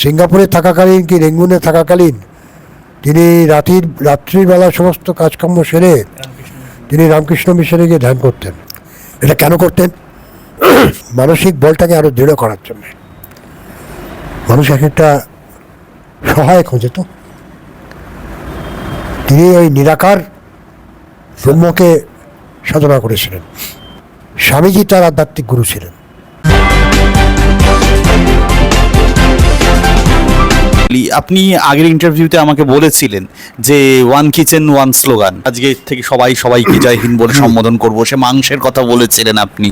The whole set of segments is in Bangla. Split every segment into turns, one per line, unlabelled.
সিঙ্গাপুরে থাকাকালীন কি রেঙ্গুনে থাকাকালীন তিনি রাতির, রাত্রিবেলা সমস্ত কাজকর্ম সেরে তিনি রামকৃষ্ণ মিশনে গিয়ে ধ্যান করতেন। এটা কেন করতেন? মানসিক বলটাকে আরও দৃঢ় করার জন্য। মানুষ এক একটা সহায় খোঁজে তো। তিনি ওই নিরাকার ব্রহ্মকে সাধনা করেছিলেন। স্বামীজি তার আধ্যাত্মিক গুরু ছিলেন।
আপনি আগের ইন্টারভিউতে আমাকে বলেছিলেন যে ওয়ান কিচেন ওয়ান স্লোগান আজকে থেকে সবাই সবাইকে জয় হিন্দ বলে সম্বোধন করব, সে মাংসের কথা বলেছিলেন আপনি।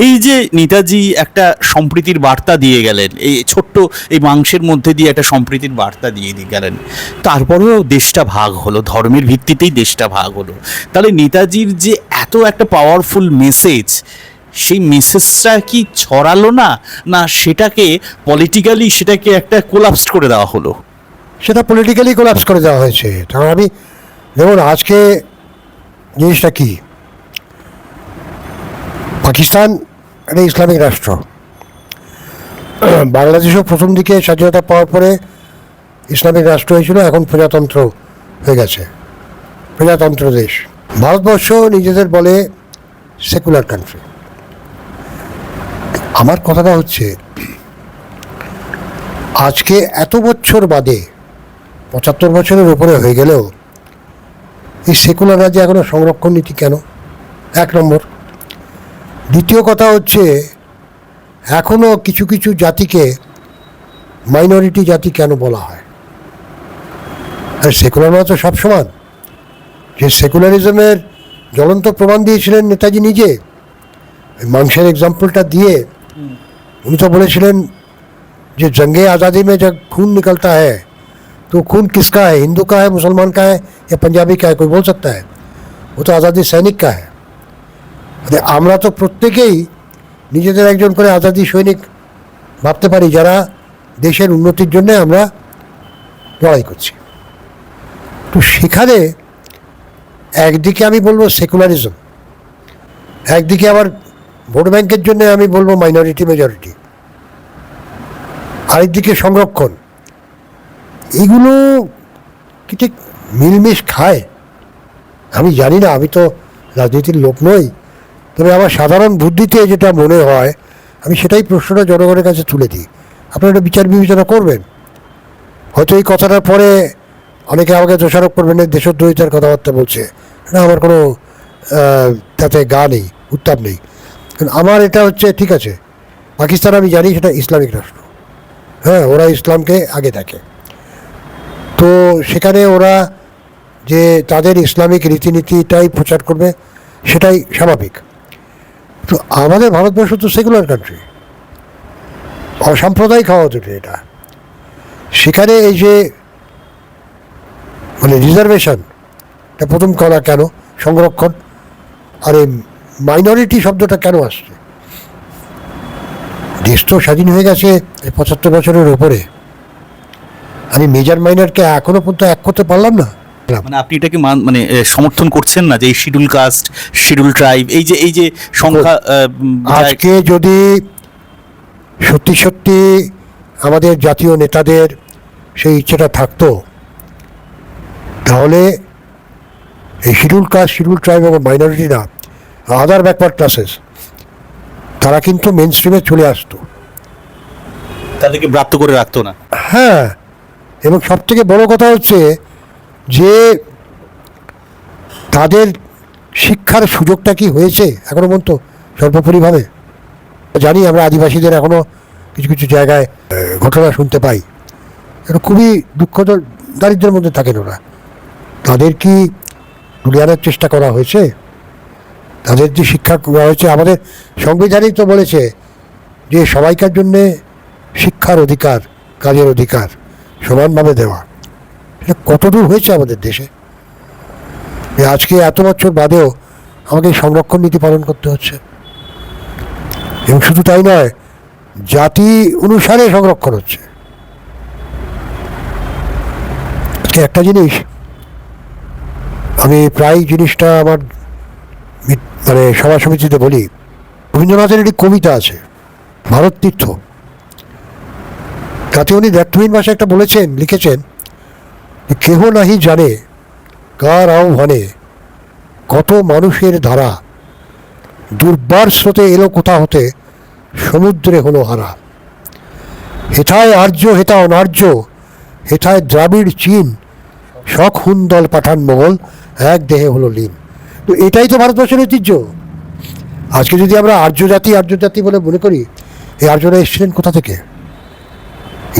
এই যে নেতাজি একটা সম্প্রীতির বার্তা দিয়ে গেলেন, এই ছোট্ট এই মাংসের মধ্যে দিয়ে একটা সম্প্রীতির বার্তা দিয়ে দিয়ে গেলেন। তারপরেও দেশটা ভাগ হলো, ধর্মের ভিত্তিতেই দেশটা ভাগ হলো। তাহলে নেতাজির যে এত একটা পাওয়ারফুল মেসেজ সেই মেসেজটা কি ছড়ালো না? না সেটাকে পলিটিক্যালি সেটাকে একটা কোলাপস করে দেওয়া হলো?
সেটা পলিটিক্যালি কোলাপস করে দেওয়া হয়েছে। কারণ আমি, দেখুন, আজকে জিনিসটা কি? পাকিস্তান একটা ইসলামিক রাষ্ট্র। বাংলাদেশও প্রথম দিকে স্বাধীনতা পাওয়ার পরে ইসলামিক রাষ্ট্র হয়েছিল, এখন প্রজাতন্ত্র হয়ে গেছে। প্রজাতন্ত্র দেশ। ভারতবর্ষ নিজেদের বলে সেকুলার কান্ট্রি আমার কথাটা হচ্ছে, আজকে এত বছর বাদে, পঁচাত্তর বছরের উপরে হয়ে গেলেও, এই সেকুলার রাজ্যে এখনও সংরক্ষণ নীতি কেন? এক নম্বর। দ্বিতীয় কথা হচ্ছে এখনও কিছু কিছু জাতিকে মাইনরিটি জাতি কেন বলা হয়? আর সেকুলার তো সব সমান। যে সেকুলারিজমের জ্বলন্ত প্রমাণ দিয়েছিলেন নেতাজি নিজে মাংসের এক্সাম্পলটা দিয়ে উনি তো বলেছিলেন যে जंगे आज़ादी में जब खून निकलता है तो खून किसका है हिंदू का है मुसलमान का है या पंजाबी का है कोई बोल सकता है वो তো আজাদি সৈনিক কা হ্যাঁ মানে আমরা তো প্রত্যেকেই নিজেদের একজন করে আজাদি সৈনিক ভাবতে পারি যারা দেশের উন্নতির জন্য আমরা লড়াই করছি তো সেখানে একদিকে আমি বলবো সেকুলারিজম একদিকে আবার ভোট ব্যাংকের জন্য আমি বলব মাইনরিটি মেজরিটি আরেকদিকে সংরক্ষণ। এগুলো কি ঠিক মিলমিশ খায়? আমি জানি না, আমি তো রাজনীতির লোক নই। তবে আমার সাধারণ বুদ্ধিতে যেটা মনে হয়, আমি সেটাই প্রশ্নটা জনগণের কাছে তুলে দিই। আপনারা এটা বিচার বিবেচনা করবেন। হয়তো এই কথাটার পরে অনেকে আমাকে দোষারোপ করবেন দেশদ্রোহিতার কথাবার্তা বলছে। না, আমার কোনো তাতে গা নেই, উত্তাপ নেই। কারণ আমার এটা হচ্ছে, ঠিক আছে, পাকিস্তান আমি জানি সেটা ইসলামিক রাষ্ট্র। হ্যাঁ ওরা ইসলামকে আগে দেখে। তো সেখানে ওরা যে তাদের ইসলামিক রীতিনীতিটাই প্রচার করবে, সেটাই স্বাভাবিক। তো আমাদের ভারতবর্ষ তো সেকুলার কান্ট্রি অসাম্প্রদায়িক হওয়া উচিত এটা। সেখানে এই যে মানে রিজার্ভেশন এটা প্রথম করা কেন? সংরক্ষণ। আর এই মাইনরিটি শব্দটা কেন আসছে? দেশ তো স্বাধীন হয়ে গেছে এই পঁচাত্তর বছরের উপরে আমি মেজর মাইনরকে এখনও পর্যন্ত এক করতে পারলাম না।
মানে আপনি এটাকে মান- মানে সমর্থন করছেন না যে এই শিডিউল কাস্ট শিডিউল ট্রাইব এই যে এই যে সংখ্যা
আজকে যদি সত্যি সত্যি আমাদের জাতীয় নেতাদের সেই ইচ্ছেটা থাকতো তাহলে এই শিডিউল কাস্ট শিডিউল ট্রাইব এবং মাইনরিটিরা আদার ব্যাকওয়ার্ড ক্লাসেস তারা কিন্তু মেন স্ট্রিমে চলে আসতো।
তাদেরকে ব্রাত্য করে রাখতো না।
হ্যাঁ এবং সব থেকে বড় কথা হচ্ছে যে তাদের শিক্ষার সুযোগটা কি হয়েছে এখনও পর্যন্ত সর্বোপরিভাবে? জানি আমরা আদিবাসীদের এখনও কিছু কিছু জায়গায় ঘটনা শুনতে পাই। এটা খুবই দুঃখদ দারিদ্রের মধ্যে থাকেন ওরা। তাদের কি তুলে আনার চেষ্টা করা হয়েছে? তাদের যে শিক্ষা হয়েছে, আমাদের সংবিধানই তো বলেছে যে সবাইকার জন্যে শিক্ষার অধিকার, কাজের অধিকার সমানভাবে দেওয়া। এটা কতদূর হয়েছে আমাদের দেশে? আজকে এত বছর বাদেও আমাকে সংরক্ষণ নীতি পালন করতে হচ্ছে। এবং শুধু তাই নয়, জাতি অনুসারে সংরক্ষণ হচ্ছে। আজকে একটা জিনিস, আমি প্রায় জিনিসটা আমার মানে সভা সমিতিতে বলি, রবীন্দ্রনাথের একটি কবিতা আছে, ভারত তীর্থ। তাতে উনি ব্যর্থহীন ভাষায় একটা বলেছেন, লিখেছেন, কেহ নাহি জানে কার আহ্বানে কত মানুষের ধারা। দুর্বার স্রোতে এলো কোথা হতে সমুদ্রে হলো হারা। হেথায় আর্য হেথা অনার্য, হেথায় দ্রাবিড় চীন শখ হুন্দল পাঠান মোগল, এক দেহে হলো লীন। তো এটাই তো ভারতবর্ষের ঐতিহ্য। আজকে যদি আমরা আর্য জাতি আর্য জাতি বলে মনে করি, এই আর্যরা এসেছিলেন কোথা থেকে?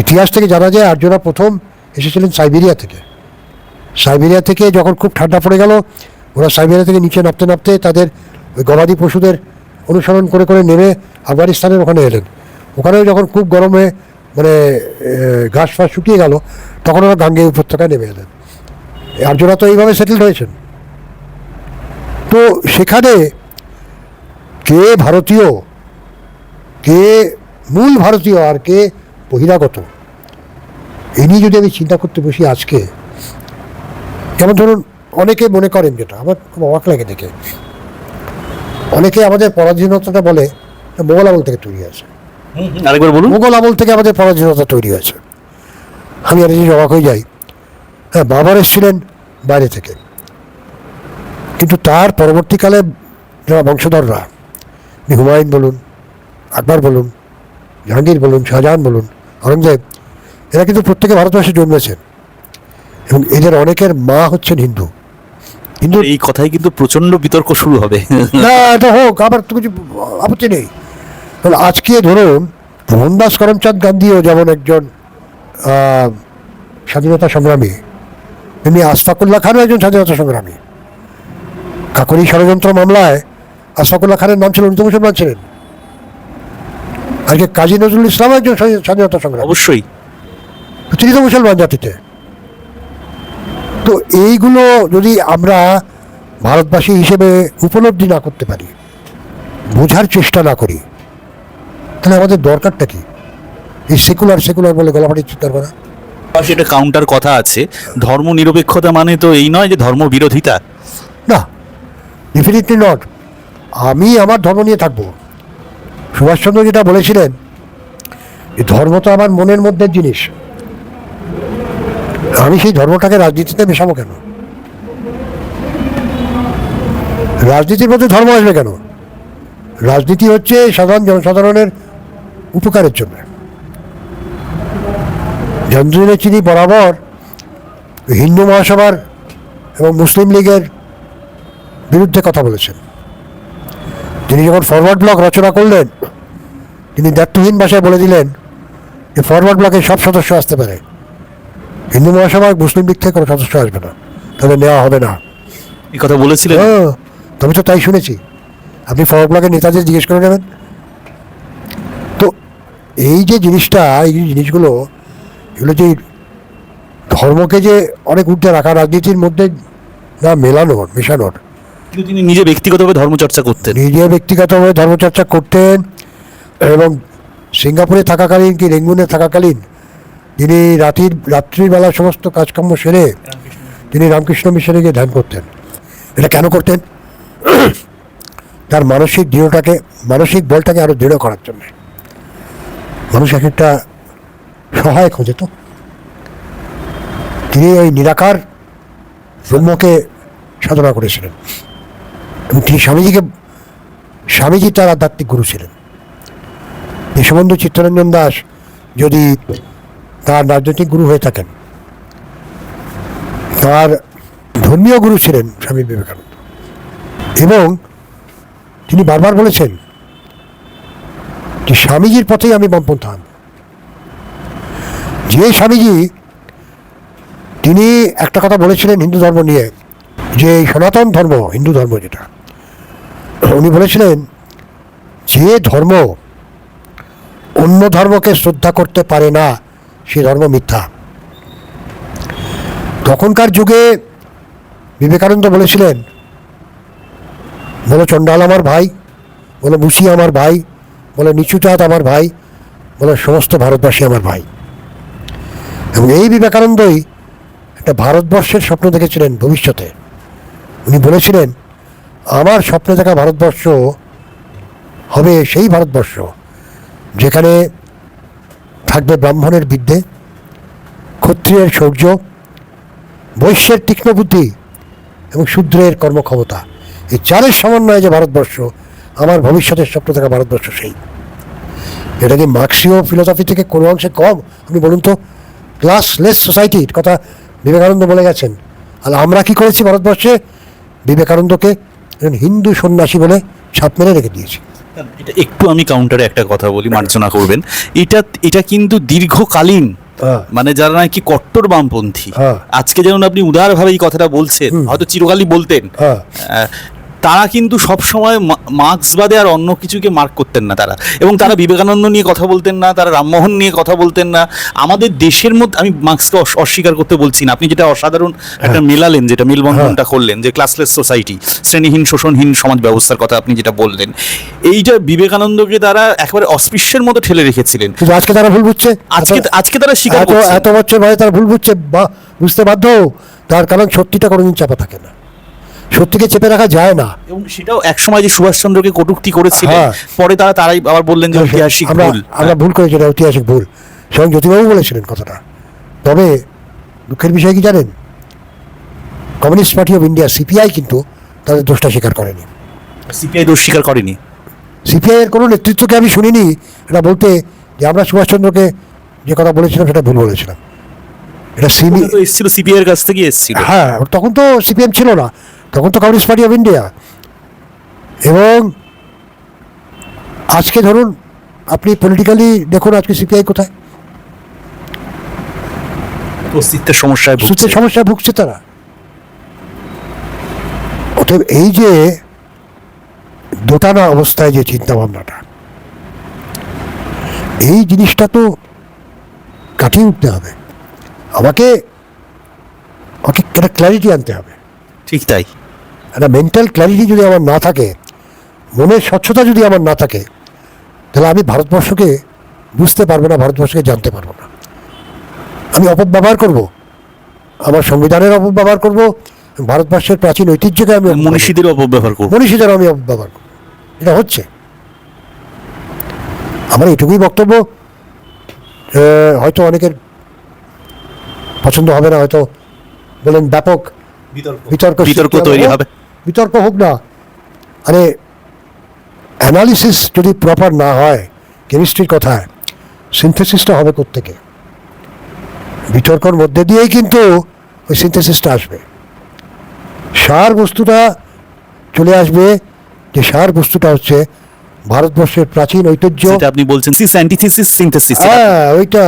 ইতিহাস থেকে জানা যায় আর্যরা প্রথম এসেছিলেন সাইবেরিয়া থেকে। সাইবেরিয়া থেকে যখন খুব ঠান্ডা পড়ে গেল, ওরা সাইবেরিয়া থেকে নিচে নামতে নামতে তাদের ওই গবাদি পশুদের অনুসরণ করে করে নেমে আফগানিস্তানের ওখানে এলেন। ওখানেও যখন খুব গরমে মানে ঘাস ফাস শুকিয়ে গেল, তখন ওরা গাঙ্গে উপত্যকায় নেমে এলেন। আর্যরা তো এইভাবে সেটেলড হয়েছেন। তো সেখানে কে ভারতীয় কে মূল ভারতীয় আর কে বহিরাগত? এই নিয়ে যদি আমি চিন্তা করতে বসি আজকে যেমন ধরুন অনেকে মনে করেন যেটা আমার খুব অবাক লাগে দেখে। অনেকে আমাদের পরাধীনতাটা বলে মোগল আমল থেকে তৈরি হয়েছে।
আরেকবার বলুন।
মোগল আমল থেকে আমাদের পরাধীনতা তৈরি হয়েছে। আমি আর জিনিস অবাক হয়ে যাই। হ্যাঁ বাবার এসেছিলেন বাইরে থেকে। কিন্তু তার পরবর্তীকালে যারা বংশধররা হুমায়ুন বলুন আকবর বলুন জাহাঙ্গীর বলুন শাহজাহান বলুন আওরঙ্গজেব এরা কিন্তু প্রত্যেকে ভারতবর্ষে জন্মেছেন। এবং এদের অনেকের মা হচ্ছেন হিন্দু। হিন্দু
এই কথাই কিন্তু প্রচণ্ড বিতর্ক শুরু হবে।
না এটা হোক আবার তো কিছু আপত্তি নেই। কারণ আজকে ধরুন মোহনদাস করমচাঁদ গান্ধীও যেমন একজন স্বাধীনতা সংগ্রামী তেমনি আশফাকুল্লাহ খানও একজন স্বাধীনতা সংগ্রামী। কাকরি ষড়যন্ত্র মামলায় আশফাকুল্লাহ খানের নাম ছিল তো মুসলমান ছিলেন। আজকে কাজী নজরুল ইসলাম একজন স্বাধীনতা সংগ্রামী।
অবশ্যই।
তিনি তো মুসলমান জাতিতে তো এইগুলো যদি আমরা ভারতবাসী হিসেবে উপলব্ধি না করতে পারি বোঝার চেষ্টা না করি তাহলে আমাদের দরকারটা কি? এই সেকুলার সেকুলার বলে গলাফাটি চিন্তা করা।
পাশে একটা কাউন্টার কথা আছে। ধর্ম নিরপেক্ষতা মানে তো এই নয় যে ধর্ম বিরোধিতা
না ডেফিনেটলি নট আমি আমার ধর্ম নিয়ে থাকব। সুভাষচন্দ্র যেটা বলেছিলেন ধর্ম তো আমার মনের মধ্যে জিনিস। আমি সেই ধর্মটাকে রাজনীতিতে মেশাবো কেন? রাজনীতির মধ্যে ধর্ম আসবে কেন? রাজনীতি হচ্ছে সাধারণ জনসাধারণের উপকারের জন্য। জন্মদিনে চিনি বরাবর হিন্দু মহাসভার এবং মুসলিম লীগের বিরুদ্ধে কথা বলেছেন। তিনি যখন ফরওয়ার্ড ব্লক রচনা করলেন তিনি দায়িত্বহীন ভাষায় বলে দিলেন যে ফরওয়ার্ড ব্লকে সব সদস্য আসতে পারে। হিন্দু মহাসভায় মুসলিম লীগ থেকে কোনো সদস্য আসবে না। তাদের নেওয়া হবে না।
এই কথা বলেছিলেন?
হ্যাঁ তবে তো তাই শুনেছি। আপনি ফরওয়ার্ড ব্লকের নেতাদের জিজ্ঞেস করে নেবেন। তো এই যে জিনিসটা এই যে জিনিসগুলো এগুলো যে ধর্মকে যে অনেক ঊর্ধ্বে রাখা রাজনীতির মধ্যে না মেলানোর মেশানোর
কিন্তু তিনি নিজে ব্যক্তিগতভাবে ধর্মচর্চা করতেন।
নিজে ব্যক্তিগতভাবে ধর্মচর্চা করতেন এবং সিঙ্গাপুরে থাকাকালীন কি রেঙ্গুনে থাকাকালীন তিনি রাতির রাত্রিবেলা সমস্ত কাজকর্ম সেরে তিনি রামকৃষ্ণ মিশনে গিয়ে ধ্যান করতেন। এটা কেন করতেন? তার মানসিক দৃঢ়টাকে মানসিক বলটাকে আরও দৃঢ় করার জন্য। মানুষ এক একটা সহায় খোঁজে তো। তিনি ওই নিরাকার ব্রহ্মকে সাধনা করেছিলেন। এবং তিনি স্বামীজিকে, স্বামীজি তার আধ্যাত্মিক গুরু ছিলেন। দেশবন্ধু চিত্তরঞ্জন দাস যদি তার রাজনৈতিক গুরু হয়ে থাকেন, তার ধর্মীয় গুরু ছিলেন স্বামী বিবেকানন্দ। এবং তিনি বারবার বলেছেন যে, স্বামীজির পথেই আমি বামপন্থা আনব। যে স্বামীজি, তিনি একটা কথা বলেছিলেন হিন্দু ধর্ম নিয়ে, যে সনাতন ধর্ম, হিন্দু ধর্ম যেটা উনি বলেছিলেন, যে ধর্ম অন্য ধর্মকে শ্রদ্ধা করতে পারে না, সে ধর্ম মিথ্যা। তখনকার যুগে বিবেকানন্দ বলেছিলেন, বলো চণ্ডাল আমার ভাই, বলো মুসি আমার ভাই, বলো নিচুচাঁদ আমার ভাই, বলো সমস্ত ভারতবাসী আমার ভাই। এবং এই বিবেকানন্দই একটা ভারতবর্ষের স্বপ্ন দেখেছিলেন ভবিষ্যতে। উনি বলেছিলেন আমার স্বপ্নে থাকা ভারতবর্ষ হবে সেই ভারতবর্ষ, যেখানে থাকবে ব্রাহ্মণের বিদ্যে, ক্ষত্রিয়ের শৌর্য, বৈশ্যের তীক্ষ্ণ বুদ্ধি এবং শূদ্রের কর্মক্ষমতা। এই চারের সমন্বয়ে যে ভারতবর্ষ, আমার ভবিষ্যতের স্বপ্ন থাকা ভারতবর্ষ সেই। এটা কি মার্ক্সীয় ফিলোসফি থেকে কোনো অংশে কম। আপনি বলুন তো ক্লাসলেস সোসাইটির কথা বিবেকানন্দ বলে গেছেন। আর আমরা কি করেছি ভারতবর্ষে? বিবেকানন্দকে একজন হিন্দু সন্ন্যাসী বলে ছাপ মেরে রেখে দিয়েছে
এটা একটু আমি কাউন্টারে একটা কথা বলি মার্জনা করবেন এটা এটা কিন্তু দীর্ঘকালীন
হ্যাঁ।
মানে যারা নাকি কট্টর বামপন্থী
হ্যাঁ।
আজকে যেমন আপনি উদারভাবে এই কথাটা বলছেন হয়তো চিরকালই বলতেন
হ্যাঁ।
তারা কিন্তু সব সময় মার্ক্সবাদে আর অন্য কিছুকে মার্ক করতেন না তারা। এবং তারা বিবেকানন্দ নিয়ে কথা বলতেন না তারা রামমোহন নিয়ে কথা বলতেন না। আমাদের দেশের মধ্যে আমি মার্ক্সকে অস্বীকার করতে বলছি না। আপনি যেটা অসাধারণ একটা মেলালেন যেটা মেলবন্ধনটা করলেন যে ক্লাসলেস সোসাইটি শ্রেণীহীন শোষণহীন সমাজ ব্যবস্থার কথা আপনি যেটা বললেন এইটা বিবেকানন্দকে তারা একেবারে অস্পৃশ্যের মতো ঠেলে রেখেছিলেন।
আজকে তারা ভুল বুঝছে।
আজকে আজকে তারা স্বীকার
এত এত বছর ভাই তারা ভুল বুঝছে বা বুঝতে বাধ্য তার কারণ সত্যিটা কোনোদিন চাপা থাকে না। সত্যিকে চেপে রাখা যায় না।
এবং সেটাও এক সময় যে সুভাষচন্দ্রকে কটূক্তি করেছিলেন
হ্যাঁ।
পরে তারা তারাই আবার বললেন যে ঐতিহাসিক ভুল।
আমরা ভুল করেছি এটা ঐতিহাসিক ভুল। স্বয়ং জ্যোতিবাবু বলেছিলেন কথাটা। তবে দুঃখের বিষয় কি জানেন? Communist Party of India CPI কিন্তু তাদের দোষটা স্বীকার করেনি।
সিপিআই দোষ স্বীকার করেনি।
সিপিআই এর কোনো নেতৃত্বকে আমি শুনিনি এটা বলতে যে আমরা সুভাষচন্দ্রকে যে কথা বলেছিলাম সেটা ভুল বলেছিলাম। এটা
এসেছিল সিপিআই এর কাছ থেকে এসেছিল।
হ্যাঁ তখন তো সিপিএম ছিল না। তখন তো কমিউনিস্ট পার্টি অফ ইন্ডিয়া এবং আজকে ধরুন আপনি পলিটিক্যালি দেখুন আজকে সিপিআই কোথায়।
অস্তিত্বের সমস্যায় ভুগছে।
সুস্থের সমস্যায় ভুগছে তারা। অতএব এই যে দোটানা অবস্থায় যে চিন্তা ভাবনাটা এই জিনিসটা তো কাটিয়ে উঠতে হবে। আমাকে আমাকে একটা ক্ল্যারিটি আনতে হবে।
ঠিক তাই।
একটা মেন্টাল ক্ল্যারিটি যদি আমার না থাকে মনের স্বচ্ছতা যদি আমার না থাকে তাহলে আমি ভারতবর্ষকে বুঝতে পারব না ভারতবর্ষকে জানতে পারব না। আমি অপব্যবহার করব আমার সংবিধানের অপব্যবহার করব ভারতবর্ষের প্রাচীন ঐতিহ্যকে আমি
মনীষীদের অপব্যবহার করব।
মনীষীদের আমি অপব্যবহার করব। এটা হচ্ছে। আমার এটুকুই বক্তব্য। হয়তো অনেকের পছন্দ হবে না হয়তো বলেন ব্যাপক বিতর্ক।
বিতর্ক তৈরি হবে।
বিতর্ক হোক না। আরে অ্যানালিসিস যদি প্রপার না হয় কেমিস্ট্রির কথায় সিনথেসিসটা হবে থেকে বিতর্কর মধ্যে দিয়েই কিন্তু ওই সিনথেসিসটা আসবে। সার বস্তুটা চলে আসবে যে সার বস্তুটা হচ্ছে ভারতবর্ষের প্রাচীন ঐতিহ্য।
যেটা আপনি বলছেন সিস অ্যান্টিথিসিস সিনথেসিস
হ্যাঁ ওইটা।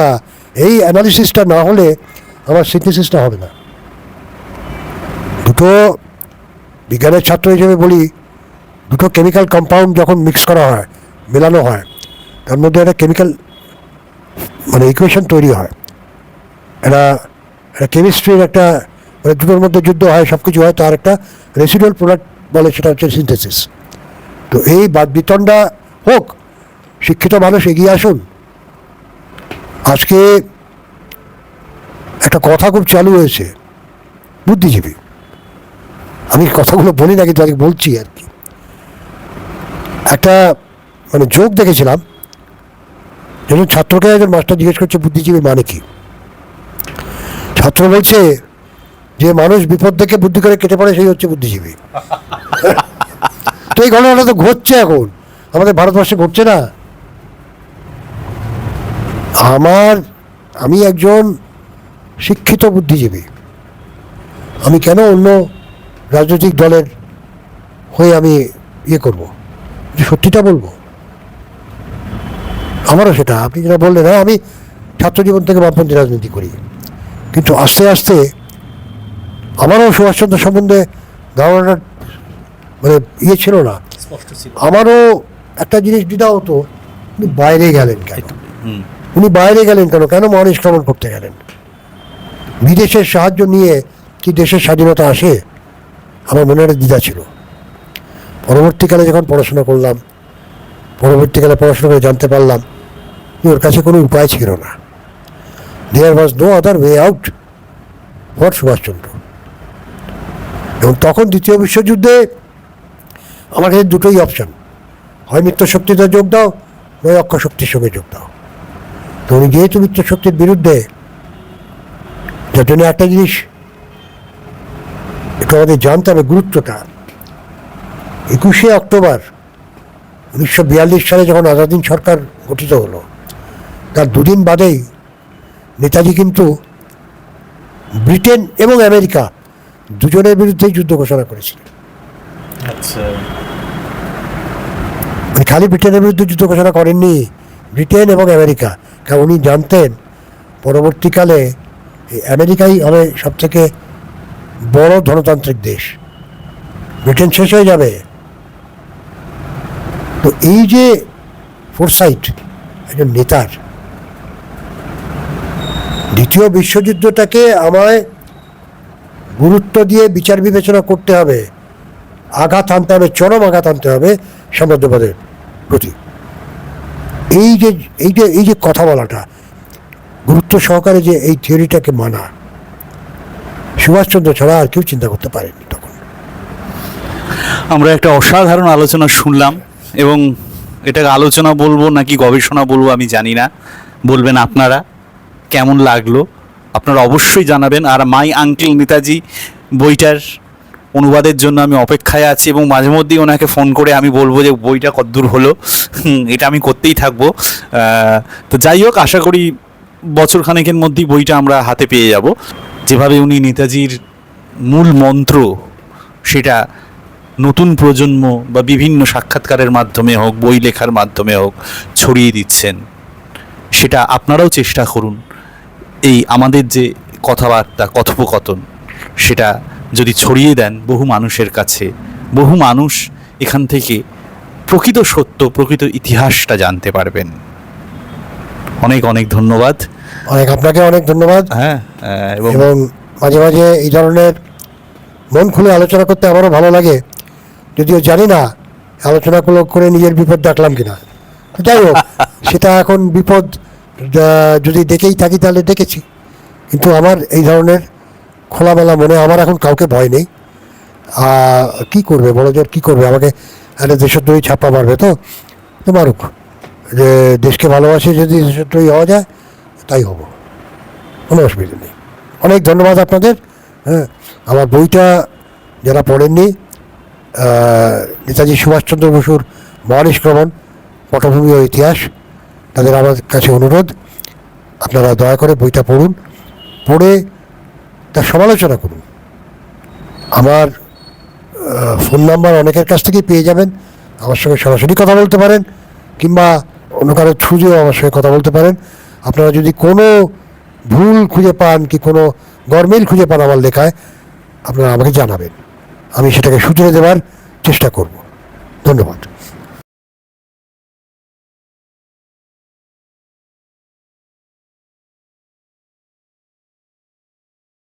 এই অ্যানালিসিসটা না হলে আমার সিনথেসিসটা হবে না। দুটো বিজ্ঞানের ছাত্র হিসেবে বলি, দুটো কেমিক্যাল কম্পাউন্ড যখন মিক্স করা হয়, মেলানো হয়, তার মধ্যে একটা কেমিক্যাল মানে ইকুয়েশন তৈরি হয়। একটা একটা কেমিস্ট্রির একটা মানে দুটোর মধ্যে যুদ্ধ হয় সব কিছু হয়, তার একটা রেসিডুয়াল প্রোডাক্ট বলে, সেটা হচ্ছে সিনথেসিস তো এই বাদ বিতণ্ডা হোক, শিক্ষিত মানুষ এগিয়ে আসুন। আজকে একটা কথা খুব চালু হয়েছে, বুদ্ধিজীবী। আমি কথাগুলো বলি না, কিন্তু আজকে বলছি আর কি। একটা মানে যোগ দেখেছিলাম যখন ছাত্রকে একজন মাস্টার জিজ্ঞেস করছে, বুদ্ধিজীবী মানে কি? ছাত্র বলছে যে, মানুষ বিপদ থেকে বুদ্ধি করে কেটে পড়ে, সেই হচ্ছে বুদ্ধিজীবী। তো এই ঘটনাটা তো ঘটছে এখন। আমাদের ভারতবর্ষে ঘটছে না। আমার, আমি একজন শিক্ষিত বুদ্ধিজীবী। আমি কেন অন্য রাজনৈতিক দলের হয়ে আমি ইয়ে করব। যে সত্যিটা বলব? আমারও সেটা আপনি যেটা বললেন হ্যাঁ আমি ছাত্রজীবন থেকে বামপন্থী রাজনীতি করি। কিন্তু আস্তে আস্তে আমারও সুভাষচন্দ্র সম্বন্ধে ধারণাটা মানে ইয়ে ছিল না। আমারও একটা জিনিস দ্বিধা হতো উনি বাইরে গেলেন কেন? উনি বাইরে গেলেন কেন? কেন মানুষ মহানিষ্ক্রমণ করতে গেলেন? বিদেশের সাহায্য নিয়ে কি দেশের স্বাধীনতা আসে? আমার মনে একটা দ্বিধা ছিল। পরবর্তীকালে যখন পড়াশোনা করলাম, পরবর্তীকালে পড়াশোনা করে জানতে পারলাম যে ওর কাছে কোনো উপায় ছিল না। There was no other way out for Subhas Chandra এবং তখন দ্বিতীয় বিশ্বযুদ্ধে আমার কাছে দুটোই অপশান হয় মিত্র শক্তিতে যোগ দাও, নয় অক্ষ শক্তির সঙ্গে যোগ দাও। তো উনি যেহেতু মিত্রশক্তির বিরুদ্ধে যার জন্য একটা জিনিস একটু আমাদের জানতে হবে গুরুত্বটা। একুশে অক্টোবর উনিশশো বিয়াল্লিশ সালে যখন আজাদিন সরকার গঠিত হলো তার দুদিন বাদেই নেতাজি কিন্তু ব্রিটেন এবং আমেরিকা দুজনের বিরুদ্ধেই যুদ্ধ ঘোষণা করেছিলেন।
আচ্ছা।
খালি ব্রিটেনের বিরুদ্ধে যুদ্ধ ঘোষণা করেননি ব্রিটেন এবং আমেরিকা। কারণ উনি জানতেন পরবর্তীকালে আমেরিকাই হবে সব থেকে বড় ধনতান্ত্রিক দেশ। ব্রিটেন শেষ হয়ে যাবে। তো এই যে ফোরসাইট একজন নেতার, দ্বিতীয় বিশ্বযুদ্ধটাকে আমায় গুরুত্ব দিয়ে বিচার বিবেচনা করতে হবে, আঘাত আনতে হবে, চরম আঘাত আনতে হবে সাম্রাজ্যবাদের প্রতি। এই যে এই যে এই যে কথা বলাটা, গুরুত্ব সহকারে যে এই থিওরিটাকে মানা সুভাষচন্দ্র ছাড়া আর কেউ চিন্তা করতে পারেনি তখন।
আমরা একটা অসাধারণ আলোচনা শুনলাম এবং এটাকে আলোচনা বলব নাকি গবেষণা বলব আমি জানি না। বলবেন আপনারা, কেমন লাগল? আপনারা অবশ্যই জানাবেন। আর মাই আঙ্কেল নেতাজি বইটার অনুবাদের জন্য আমি অপেক্ষায় আছি এবং মাঝে মধ্যেই ওনাকে ফোন করে আমি বলব যে বইটা কতদূর হলো। এটা আমি করতেই থাকব। তো যাই হোক, আশা করি বছর খানেকের মধ্যেই বইটা আমরা হাতে পেয়ে যাব। যেভাবে উনি নেতাজির মূল মন্ত্র সেটা নতুন প্রজন্ম বা বিভিন্ন সাক্ষাৎকারের মাধ্যমে হোক, বই লেখার মাধ্যমে হোক ছড়িয়ে দিচ্ছেন, সেটা আপনারাও চেষ্টা করুন। এই আমাদের যে কথাবার্তা, কথোপকথন, সেটা যদি ছড়িয়ে দেন বহু মানুষের কাছে, বহু মানুষ এখান থেকে প্রকৃত সত্য, প্রকৃত ইতিহাসটা জানতে পারবেন। অনেক অনেক ধন্যবাদ।
অনেক আপনাকে অনেক ধন্যবাদ।
হ্যাঁ এবং
মাঝে মাঝে এই ধরনের মন খুলে আলোচনা করতে আমারও ভালো লাগে। যদিও জানি না আলোচনাগুলো করে নিজের বিপদ ডাকলাম কিনা। যাই হোক সেটা এখন বিপদ যদি দেখেই থাকি তাহলে দেখেছি। কিন্তু আমার এই ধরনের খোলামেলা মনে আমার এখন কাউকে ভয় নেই। কি করবে বড় জোর কী করবে? আমাকে একটা দেশদ্রোহী ছাপা মারবে তো? তো মারুক যে দেশকে ভালোবাসে যদি দেশদ্রোহী হওয়া যায়, তাই হব। কোনো অসুবিধা নেই। অনেক ধন্যবাদ আপনাদের হ্যাঁ। আমার বইটা যারা পড়েননি নেতাজি সুভাষচন্দ্র বসুর মহানিষ্ক্রমণ পটভূমি ও ইতিহাস, তাদের আমার কাছে অনুরোধ, আপনারা দয়া করে বইটা পড়ুন, পড়ে তার সমালোচনা করুন। আমার ফোন নাম্বার অনেকের কাছ থেকেই পেয়ে যাবেন, আমার সঙ্গে সরাসরি কথা বলতে পারেন, কিংবা অন্য কারও ছুঁজেও আমার সঙ্গে কথা বলতে পারেন। আপনারা যদি কোনো ভুল খুঁজে পান কি কোনো গরমিল খুঁজে পান আমার লেখায়, আপনারা আমাকে জানাবেন। আমি সেটাকে শুধরে দেওয়ার চেষ্টা করব। ধন্যবাদ।